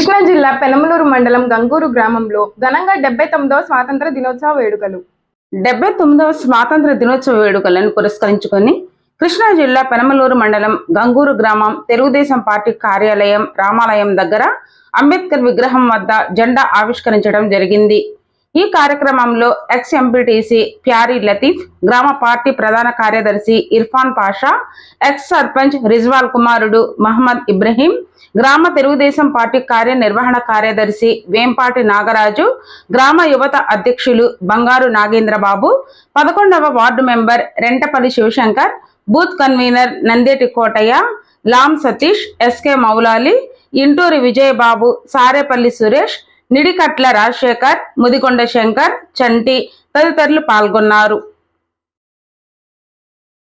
కృష్ణా జిల్లా పెనమలూరు మండలం గంగూరు గ్రామంలో ఘనంగా డెబ్బై తొమ్మిదవ స్వాతంత్ర దినోత్సవ వేడుకలు. డెబ్బై తొమ్మిదవ స్వాతంత్ర దినోత్సవ వేడుకలను పురస్కరించుకొని కృష్ణా జిల్లా పెనమలూరు మండలం గంగూరు గ్రామం తెలుగుదేశం పార్టీ కార్యాలయం రామాలయం దగ్గర అంబేద్కర్ విగ్రహం వద్ద జెండా ఆవిష్కరించడం జరిగింది. ఈ కార్యక్రమంలో ఎక్స్ ఎంపీటీసీ ప్యారీ లతీఫ్ గ్రామ పార్టీ ప్రధాన కార్యదర్శి ఇర్ఫాన్ పాషా ఎక్స్ సర్పంచ్ రిజ్వాల్ కుమారుడు మహమ్మద్ ఇబ్రహీం గ్రామ తెలుగుదేశం పార్టీ కార్యనిర్వహణ కార్యదర్శి వేంపాటి నాగరాజు గ్రామ యువత అధ్యక్షులు బంగారు నాగేంద్రబాబు పదకొండవ ward member Rentapalli Sivashankar booth convener Nandeti Kotaiah Lam Satish SK Moulali Inturi Vijayababu Sarepalli Suresh Nidikatla Rajasekhar Mudikonda Shankar Chanti తదితరులు పాల్గొన్నారు.